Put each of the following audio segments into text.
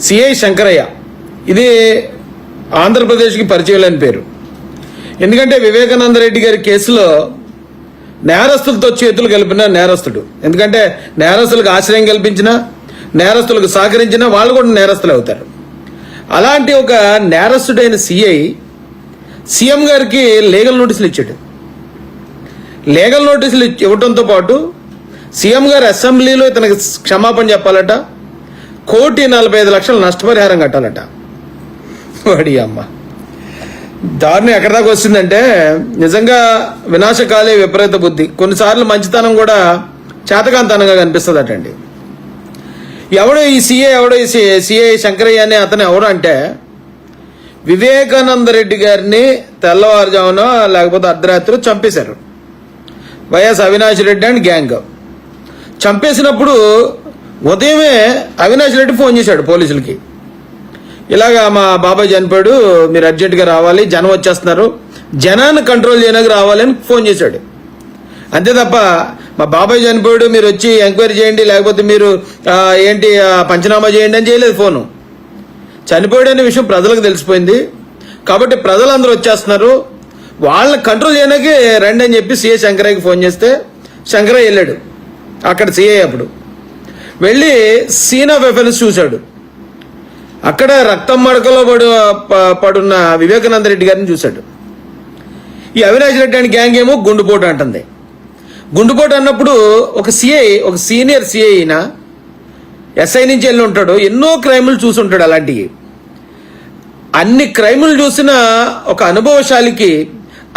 CI Shankaraiah ఇది ఆంధ్రప్రదేశ్కి పరిచయం లేని పేరు. ఎందుకంటే వివేకానంద రెడ్డి గారి కేసులో నేరస్తులతో చేతులు కలిపిన నేరస్తుడు. ఎందుకంటే నేరస్తులకు ఆశ్రయం కల్పించిన నేరస్తులకు సహకరించిన వాళ్ళు కూడా నేరస్తులు అవుతారు. అలాంటి ఒక నేరస్తుడైన సిఐ సీఎం గారికి లీగల్ నోటీసులు ఇచ్చాడు. లీగల్ నోటీసులు ఇచ్చి- ఇవ్వడంతో పాటు సీఎం గారు అసెంబ్లీలో ఇతనికి క్షమాపణ చెప్పాలట. కోటి నలభై ఐదు లక్షలు నష్టపరిహారం కట్టాలట. వాడి అమ్మ. దారుణం ఎక్కడి దాకా వస్తుందంటే నిజంగా వినాశకాలే విపరీత బుద్ధి. కొన్నిసార్లు మంచితనం కూడా చేతకాంతనంగా కనిపిస్తుందటండి. ఎవడో ఈ సీఏ ఎవడో ఈ సిఐ శంకరయ్య అనే అతను ఎవడు అంటే వివేకానంద రెడ్డి గారిని తెల్లవారుజామున లేకపోతే అర్ధరాత్రి చంపేశారు. YS Avinash Reddy and gang. చంపేసినప్పుడు ఉదయమే అవినాష్ రెడ్డి ఫోన్ చేశాడు పోలీసులకి. ఇలాగా మా బాబాయ్ చనిపోయాడు మీరు అర్జెంటుగా రావాలి జనం వచ్చేస్తున్నారు జనాన్ని కంట్రోల్ చేయడానికి రావాలి అని ఫోన్ చేశాడు. అంతే తప్ప మా బాబాయ్ చనిపోయాడు మీరు వచ్చి ఎంక్వైరీ చేయండి లేకపోతే మీరు ఏంటి పంచనామా చేయండి అని చేయలేదు ఫోను. చనిపోయాడు అనే విషయం ప్రజలకు తెలిసిపోయింది. కాబట్టి ప్రజలందరూ వచ్చేస్తున్నారు. వాళ్ళని కంట్రోల్ చేయడానికి రండి అని చెప్పి సీఏ శంకరయ్యకి ఫోన్ చేస్తే శంకరయ్య వెళ్ళాడు. అక్కడ సీఏ అప్పుడు. వెళ్ళి సీన్ ఆఫ్ ఎఫెన్స్ చూశాడు. అక్కడ రక్తం మడకలో పడు పడున్న వివేకానంద రెడ్డి గారిని చూశాడు. ఈ అవినాష్ రెడ్డి అని గ్యాంగ్ ఏమో గుండుపోటు అంటుంది. గుండుపోటు అన్నప్పుడు ఒక సిఐ ఒక సీనియర్ సిఐ అయిన ఎస్ఐ నుంచి వెళ్ళి ఉంటాడు ఎన్నో క్రైములు చూసి ఉంటాడు అలాంటివి. అన్ని క్రైములు చూసిన ఒక అనుభవశాలికి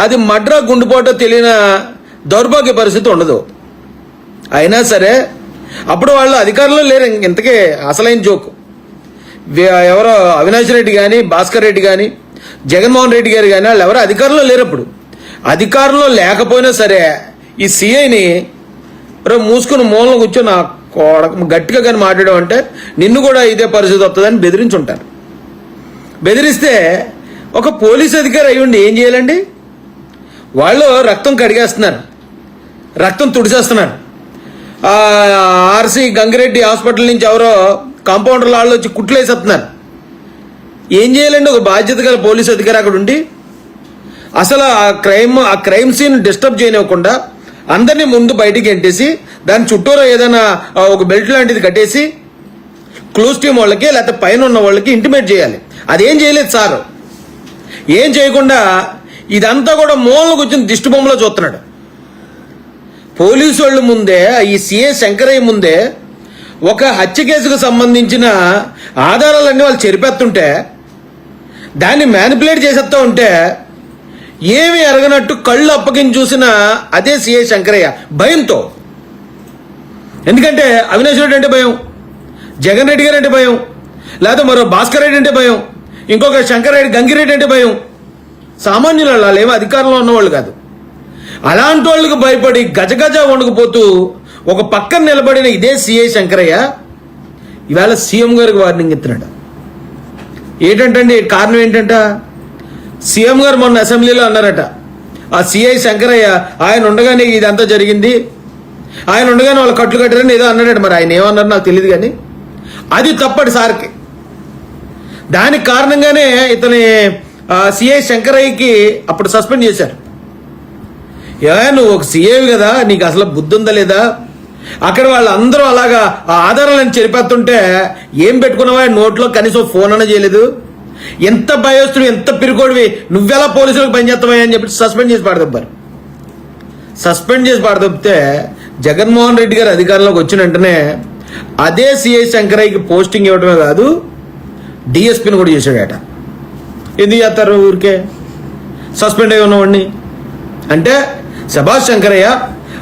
అది మడ్రా గుండుపోటో తెలియని దౌర్భాగ్య పరిస్థితి ఉండదు. అయినా సరే అప్పుడు వాళ్ళు అధికారంలో లేరు. ఇంతకే అసలైన జోక్. ఎవరో అవినాష్ రెడ్డి కానీ భాస్కర్ రెడ్డి కానీ జగన్మోహన్ రెడ్డి గారు కానీ వాళ్ళు ఎవరో అధికారంలో లేరు అప్పుడు. అధికారంలో లేకపోయినా సరే ఈ సీఐని మూసుకుని మూలను కూర్చొని నా కోడక గట్టిగా కానీ మాట్లాడడం అంటే నిన్ను కూడా ఇదే పరిస్థితి వస్తుందని బెదిరించి ఉంటారు బెదిరిస్తే ఒక పోలీస్ అధికారి అయి ఉండి ఏం చేయాలండి? వాళ్ళు రక్తం కడిగేస్తున్నారు. రక్తం తుడిచేస్తున్నారు. ఆర్సీ గంగిరెడ్డి హాస్పిటల్ నుంచి ఎవరో కాంపౌండర్ వాళ్ళు వచ్చి కుట్లేసేస్తున్నారు ఏం చేయాలండి? ఒక బాధ్యత గల పోలీస్ అధికారి అక్కడ ఉండి అసలు ఆ క్రైమ్ ఆ క్రైమ్ సీన్ డిస్టర్బ్ చేయనివ్వకుండా అందరినీ ముందు బయటికి ఎంటేసి దాని చుట్టూరా ఏదైనా ఒక బెల్ట్ లాంటిది కట్టేసి క్లోజ్ టీమ్ వాళ్ళకి లేకపోతే పైన ఉన్న వాళ్ళకి ఇంటిమేట్ చేయాలి. అదేం చేయలేదు సార్. ఏం చేయకుండా ఇదంతా కూడా మూలకు వచ్చిన దిష్టి బొమ్మలో చూస్తున్నాడు. పోలీసు వాళ్ళ ముందే ఈ సిఏ శంకరయ్య ముందే ఒక హత్య కేసుకు సంబంధించిన ఆధారాలన్నీ వాళ్ళు చెరిపేస్తుంటే దాన్ని మ్యానిపులేట్ చేసేస్తా ఉంటే ఏమి ఎరగనట్టు కళ్ళు అప్పగించి చూసిన అదే సిఏ శంకరయ్య. భయంతో. ఎందుకంటే అవినాష్ రెడ్డి అంటే భయం జగన్ రెడ్డి గారు అంటే భయం లేదా మరో భాస్కర్ రెడ్డి అంటే భయం ఇంకొక శంకర్ రెడ్డి గంగిరెడ్డి అంటే భయం. సామాన్యులు వాళ్ళు ఏమో అధికారంలో ఉన్నవాళ్ళు కాదు. అలాంటి వాళ్ళకి భయపడి గజగజ వణుకుపోతూ ఒక పక్కన నిలబడిన ఇదే సిఐ శంకరయ్య ఇవాళ సీఎం గారికి వార్నింగ్ ఇస్తున్నాడు. ఏంటంటే కారణం ఏంటంట? సీఎం గారు మొన్న అసెంబ్లీలో అన్నారట ఆ సిఐ శంకరయ్య ఆయన ఉండగానే ఇదంతా జరిగింది. ఆయన ఉండగానే వాళ్ళు కట్లు కట్టారని ఏదో అన్నాడట మరి ఆయన ఏమన్నారు నాకు తెలియదు కానీ. అది తప్పటి సార్కి. దానికి కారణంగానే ఇతని సిఐ శంకరయ్యకి అప్పుడు సస్పెండ్ చేశారు. ఏ నువ్వు ఒక సీఏవి కదా నీకు అసలు బుద్ధి ఉందా లేదా? అక్కడ వాళ్ళందరూ అలాగా ఆ ఆధారాలను చెరిపేస్తుంటే ఏం పెట్టుకున్నావా? నోట్లో కనీసం ఫోన్ అన్న చేయలేదు. ఎంత భయోస్తుడు ఎంత పిరుకోడివి నువ్వెలా పోలీసులకు పనిచేస్తావా అని చెప్పి సస్పెండ్ చేసి పాడదబ్బారు. సస్పెండ్ చేసి పాడదొప్పితే జగన్మోహన్ రెడ్డి గారు అధికారంలోకి వచ్చిన వెంటనే అదే సిఐ శంకరయ్యకి పోస్టింగ్ ఇవ్వడమే కాదు డిఎస్పీని కూడా చేశాడట. ఎందుకు చేస్తారు ఊరికే? సస్పెండ్ అయి ఉన్నవాడిని అంటే శభాష్ శంకరయ్య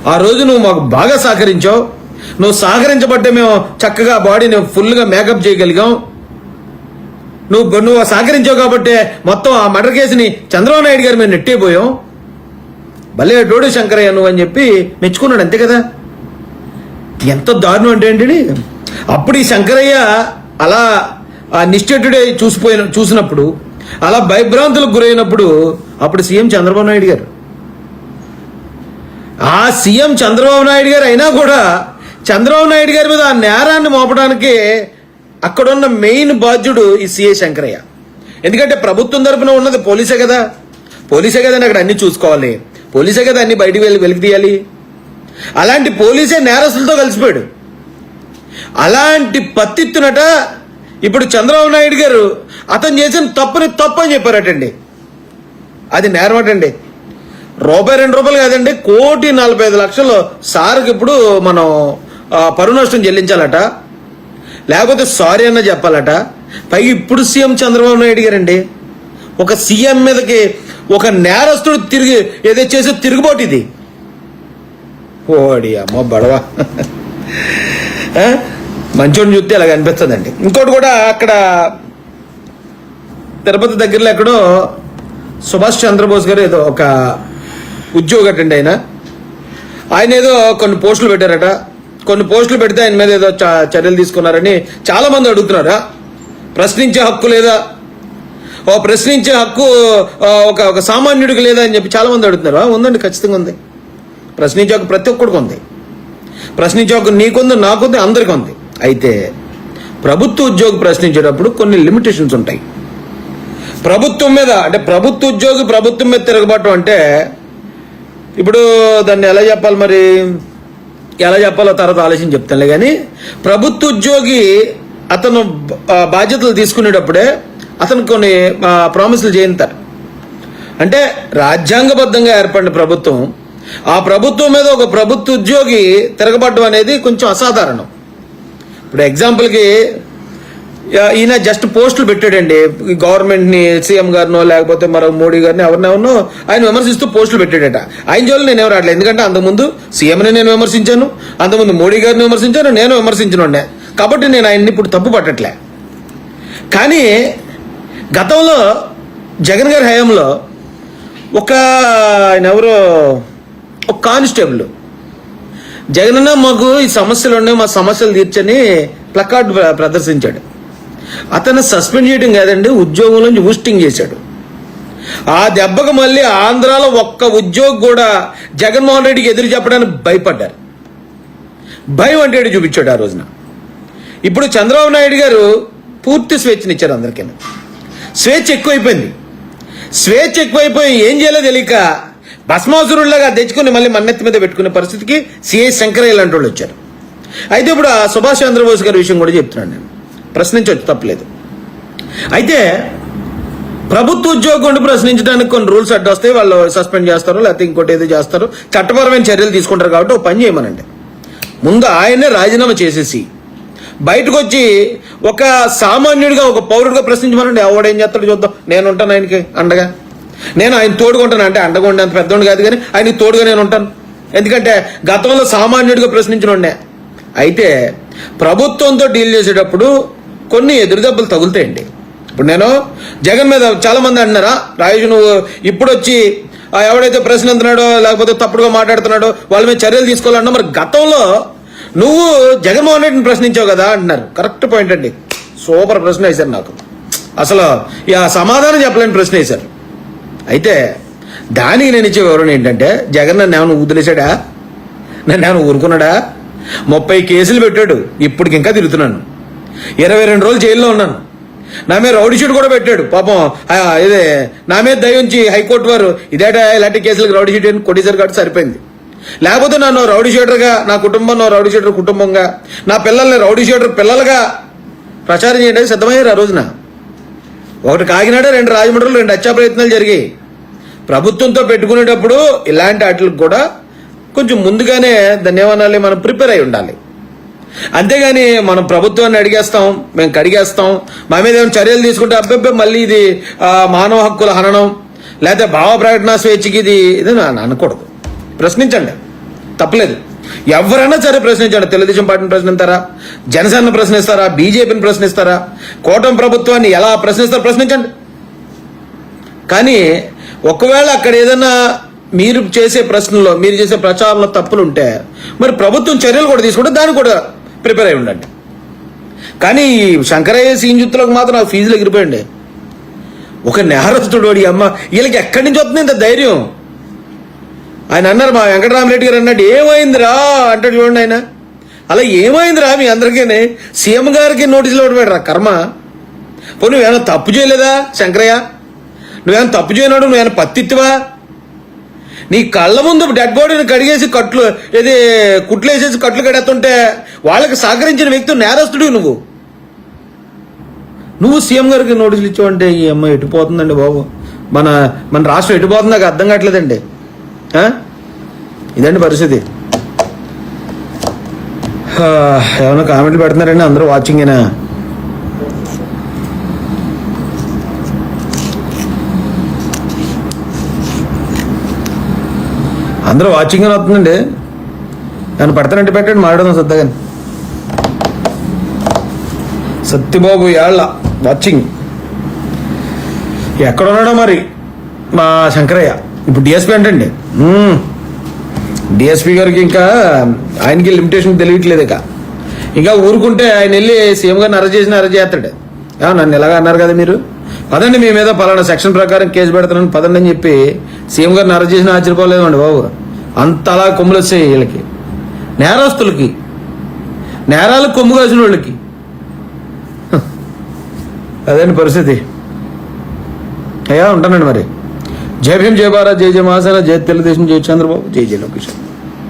ఆ రోజు నువ్వు మాకు బాగా సహకరించావు. నువ్వు సహకరించబట్టే మేము చక్కగా బాడీని ఫుల్గా మేకప్ చేయగలిగాం. నువ్వు నువ్వు సహకరించావు కాబట్టి మొత్తం ఆ మర్డర్ కేసుని చంద్రబాబు నాయుడు గారు మేము నెట్టేపోయాం. భలే డోడు శంకరయ్య నువ్వు అని చెప్పి మెచ్చుకున్నాడు అంతే కదా. ఎంత దారుణం అంటే ఏంటి అప్పుడు ఈ శంకరయ్య అలా ఆ నిశ్చేటుడే చూసిపోయిన చూసినప్పుడు అలా భయభ్రాంతులకు గురైనప్పుడు అప్పుడు సీఎం చంద్రబాబు నాయుడు గారు ఆ సీఎం చంద్రబాబు నాయుడు గారు అయినా కూడా చంద్రబాబు నాయుడు గారి మీద ఆ నేరాన్ని మోపడానికి అక్కడున్న మెయిన్ బాధ్యుడు ఈ సిఏ శంకరయ్య. ఎందుకంటే ప్రభుత్వం తరపున ఉన్నది పోలీసే కదా. పోలీసే కదా అక్కడ అన్ని చూసుకోవాలి. పోలీసే కదా అన్ని బయటికి వెళ్ళి వెలికి తీయాలి. అలాంటి పోలీసే నేరస్తులతో కలిసిపోయాడు. అలాంటి పత్తిత్తునట ఇప్పుడు చంద్రబాబు నాయుడు గారు అతను చేసిన తప్పుని తప్పు అని చెప్పారటండి. అది నేరమటండి రూపాయి రెండు రూపాయలు కాదండి కోటి నలభై ఐదు లక్షలు సార్కి ఇప్పుడు మనం పరు పరువు నష్టం చెల్లించాలట. లేకపోతే సారీ అన్న చెప్పాలట. పైగా ఇప్పుడు సీఎం చంద్రబాబు నాయుడు గారండి ఒక సీఎం మీదకి ఒక నేరస్తుడు తిరిగి ఏదో చేసే తిరుగుబాటు ఇది. ఓడి అమ్మ బడవా. మంచోడిని చూస్తే అలాగ అనిపిస్తుందండి. ఇంకోటి కూడా అక్కడ తిరుపతి దగ్గరలో ఎక్కడో సుభాష్ చంద్రబోస్ గారు ఏదో ఒక ఉద్యోగటండి ఆయన ఆయన ఏదో కొన్ని పోస్టులు పెట్టారట. కొన్ని పోస్టులు పెడితే ఆయన మీద ఏదో చ- చర్యలు తీసుకున్నారని చాలా మంది అడుగుతున్నారా? ప్రశ్నించే హక్కు లేదా? ఓ ప్రశ్నించే హక్కు ఒక ఒక సామాన్యుడికి లేదా అని చెప్పి చాలా మంది అడుగుతున్నారు? ఉందండి ఖచ్చితంగా ఉంది. ప్రశ్నించే హక్కు ప్రతి ఒక్కడికి ఉంది. ప్రశ్నించే హక్కు నీకుంది నాకుంది అందరికీ ఉంది. అయితే ప్రభుత్వ ఉద్యోగి ప్రశ్నించేటప్పుడు కొన్ని లిమిటేషన్స్ ఉంటాయి. ప్రభుత్వం మీద అంటే ప్రభుత్వ ఉద్యోగి ప్రభుత్వం మీద తిరగబడటం అంటే ఇప్పుడు దాన్ని ఎలా చెప్పాలి మరి? ఎలా చెప్పాలో తర్వాత ఆలోచన చెప్తానులే కానీ ప్రభుత్వ ఉద్యోగి అతను బాధ్యతలు తీసుకునేటప్పుడే అతను కొన్ని ప్రామిసులు చేయింతారు అంటే రాజ్యాంగబద్ధంగా ఏర్పడిన ప్రభుత్వం ఆ ప్రభుత్వం మీద ఒక ప్రభుత్వ ఉద్యోగి తిరగబడడం అనేది కొంచెం అసాధారణం. ఇప్పుడు ఎగ్జాంపుల్కి ఈయన జస్ట్ పోస్టులు పెట్టాడండి. గవర్నమెంట్ గవర్నమెంట్ని సీఎం గారినో లేకపోతే మరో మోడీ గారిని ఎవరినెవరినో ఆయన విమర్శిస్తూ పోస్టులు పెట్టాడట. ఆయన జోలు నేను ఎవరు రావట్లేదు. ఎందుకంటే అంతకుముందు సీఎంని నేను విమర్శించాను అంతకుముందు మోడీ గారిని విమర్శించాను నేను విమర్శించిన కాబట్టి నేను ఆయన్ని ఇప్పుడు తప్పు పట్టట్లే. కానీ గతంలో జగన్ గారి హయాంలో ఒక ఆయన ఎవరో ఒక కానిస్టేబుల్. జగనన్న మాకు ఈ సమస్యలు ఉన్నాయి మా సమస్యలు తీర్చని ప్లకార్డ్ ప్ర- ప్రదర్శించాడు. అతను సస్పెండ్ చేయడం కాదండి ఉద్యోగం నుంచి ఊస్టింగ్ చేశాడు. ఆ దెబ్బకు మళ్ళీ ఆంధ్రాలో ఒక్క ఉద్యోగి కూడా జగన్మోహన్ రెడ్డికి ఎదురు చెప్పడానికి భయపడ్డారు. భయం అంటే చూపించాడు ఆ రోజున. ఇప్పుడు చంద్రబాబు నాయుడు గారు పూర్తి స్వేచ్ఛనిచ్చారు అందరికీ. స్వేచ్ఛ ఎక్కువైపోయింది. స్వేచ్ఛ ఎక్కువైపోయి ఏం చేయాలో తెలియక భస్మాసురుల్లాగా తెచ్చుకుని మళ్ళీ మన్నెత్తి మీద పెట్టుకునే పరిస్థితికి సిఐ శంకరయ్య లాంటి వాళ్ళు వచ్చారు. అయితే ఇప్పుడు ఆ సుభాష్ చంద్రబోస్ గారి విషయం కూడా చెప్తున్నాను నేను. ప్రశ్నించవచ్చు తప్పలేదు. అయితే ప్రభుత్వ ఉద్యోగులను ప్రశ్నించడానికి కొన్ని రూల్స్ అడ్డొస్తే వాళ్ళు సస్పెండ్ చేస్తారు లేకపోతే ఇంకోటి ఏదో చేస్తారు చట్టపరమైన చర్యలు తీసుకుంటారు కాబట్టి ఒక పని చేయమనండి. ముందు ఆయనే రాజీనామా చేసేసి బయటకు వచ్చి ఒక సామాన్యుడిగా ఒక పౌరుడిగా ప్రశ్నించమనండి. ఎవడేం చేస్తాడు చూద్దాం. నేను ఉంటాను ఆయనకి అండగా. నేను ఆయన తోడుకుంటాను. అంటే అండగా ఉండే అంత పెద్దోడు కాదు కానీ ఆయనకి తోడుగా నేను ఉంటాను. ఎందుకంటే గతంలో సామాన్యుడిగా ప్రశ్నించిన అయితే ప్రభుత్వంతో డీల్ చేసేటప్పుడు కొన్ని ఎదురుదెబ్బలు తగులుతాయండి. ఇప్పుడు నేను జగన్ మీద చాలామంది అంటున్నారా రాజు నువ్వు ఇప్పుడు వచ్చి ఎవడైతే ప్రశ్న అంటున్నాడో లేకపోతే తప్పుడుగా మాట్లాడుతున్నాడో వాళ్ళ మీద చర్యలు తీసుకోవాలన్నా మరి గతంలో నువ్వు జగన్మోహన్ రెడ్డిని ప్రశ్నించావు కదా అంటున్నారు. కరెక్ట్ పాయింట్ అండి. సూపర్ ప్రశ్న వేశారు నాకు. అసలు ఇక సమాధానం చెప్పలేని ప్రశ్న వేశారు. అయితే దానికి నేను ఇచ్చే వివరణ ఏంటంటే జగన్ నన్ను ఏమైనా వదిలేశాడా నన్ను ఏమైనా ఊరుకున్నాడా? ముప్పై కేసులు పెట్టాడు. ఇప్పటికి ఇంకా తిరుగుతున్నాను. ఇరవై రెండు రోజులు జైల్లో ఉన్నాను. నా మీద రౌడీ షీట్ కూడా పెట్టాడు. పాపం ఇదే నా మీద దయ ఉంచి హైకోర్టు వారు ఇదేటా ఇలాంటి కేసులకు రౌడీ షీట్ అని కొట్టేశారు కాబట్టి సరిపోయింది. లేకపోతే నన్ను రౌడీ షీటర్గా నా కుటుంబం రౌడీ షీటర్ కుటుంబంగా నా పిల్లల్ని రౌడీ షీటర్ పిల్లలుగా ప్రచారం చేయడానికి సిద్ధమయ్యారు ఆ రోజున. ఒకటి కాకినాడ రెండు రాజమండ్రిలో రెండు హత్యా ప్రయత్నాలు జరిగాయి. ప్రభుత్వంతో పెట్టుకునేటప్పుడు ఇలాంటి వాటికి కూడా కొంచెం ముందుగానే దాన్ని ఏమనాలి మనం ప్రిపేర్ అయి ఉండాలి. అంతేగాని మనం ప్రభుత్వాన్ని అడిగేస్తాం మేము కడిగేస్తాం మా మీద ఏమైనా చర్యలు తీసుకుంటే అబ్బాయి మళ్ళీ ఇది మానవ హక్కుల హననం లేకపోతే భావ ప్రకటన స్వేచ్ఛకి ఇది ఇది అనకూడదు. ప్రశ్నించండి. తప్పలేదు. ఎవరైనా సరే ప్రశ్నించండి. తెలుగుదేశం పార్టీని ప్రశ్నిస్తారా? జనసేన ప్రశ్నిస్తారా? బీజేపీని ప్రశ్నిస్తారా? కూటమి ప్రభుత్వాన్ని ఎలా ప్రశ్నిస్తారో ప్రశ్నించండి. కానీ ఒకవేళ అక్కడ ఏదైనా మీరు చేసే ప్రశ్నలో మీరు చేసే ప్రచారంలో తప్పులు ఉంటే మరి ప్రభుత్వం చర్యలు కూడా తీసుకుంటే దాన్ని కూడా ప్రిపేర్ అయి ఉండండి. కానీ ఈ శంకరయ్య సీంజుత్తులకు మాత్రం ఆ ఫీజులు ఎగిరిపోయండి ఒక నేరస్తుడు వాడి అమ్మ వీళ్ళకి ఎక్కడి నుంచి వస్తుంది ఇంత ధైర్యం? ఆయన అన్నారు మా వెంకటరామరెడ్డి గారు అన్నాడు ఏమైందిరా? అంటాడు చూడండి ఆయన. అలా ఏమైందిరా మీ అందరికీ సీఎం గారికి నోటీసులు ఇవ్వడం కర్మ? పో నువ్వేమైనా తప్పు చేయలేదా శంకరయ్య? నువ్వేమైనా తప్పు చేయనాడు నువ్వేమైనా పత్తిత్తివా? నీ కళ్ళ ముందు డెడ్ బాడీని కడిగేసి కట్లు ఇది కుట్లు వేసేసి కట్లు కడేస్తుంటే వాళ్ళకి సహకరించిన వ్యక్తి నేరస్తుడు నువ్వు. నువ్వు సీఎం గారికి నోటీసులు ఇచ్చావంటే ఈ అమ్మాయి ఎటుపోతుందండి బాబు? మన మన రాష్ట్రం ఎటుపోతుంది నాకు అర్థం కావట్లేదండి. ఇదండి పరిస్థితి. ఏమైనా కామెంట్లు పెడుతున్నారండి? అందరూ వాచింగేనా అందరూ వాచింగ్ అని వస్తుందండి. నన్ను పడతానంటే పెట్టండి మాట్లాడదాం సత్తగాని సత్యబాబు యాళ్ళ వాచింగ్ ఎక్కడ ఉన్నాడో మరి? మా శంకరయ్య. ఇప్పుడు డిఎస్పీ అంటండి. డిఎస్పీ గారికి ఇంకా ఆయనకి లిమిటేషన్ తెలియట్లేదు ఇక. ఇంకా ఊరుకుంటే ఆయన వెళ్ళి సీఎం గారిని అరెస్ట్ చేసిన అరెస్ట్ చేస్తాడు. నన్ను ఎలాగ అన్నారు కదా మీరు? పదండి మీ మీద పలానా సెక్షన్ ప్రకారం కేసు పెడతానని పదండి అని చెప్పి సీఎం గారిని అరెస్ట్ చేసిన ఆశ్చర్యపోలేదండి బాబు. అంత అలా కొమ్ములు వచ్చాయి వీళ్ళకి. నేరస్తులకి. నేరాలకు కొమ్ము కాసిన వాళ్ళకి. అదండి పరిస్థితి? అయ్యా ఉంటానండి మరి. జై భీమ్ జై భారత్ జై జయ మహాసేన జై తెలుగుదేశం జయ చంద్రబాబు జై జయ లోకేష్.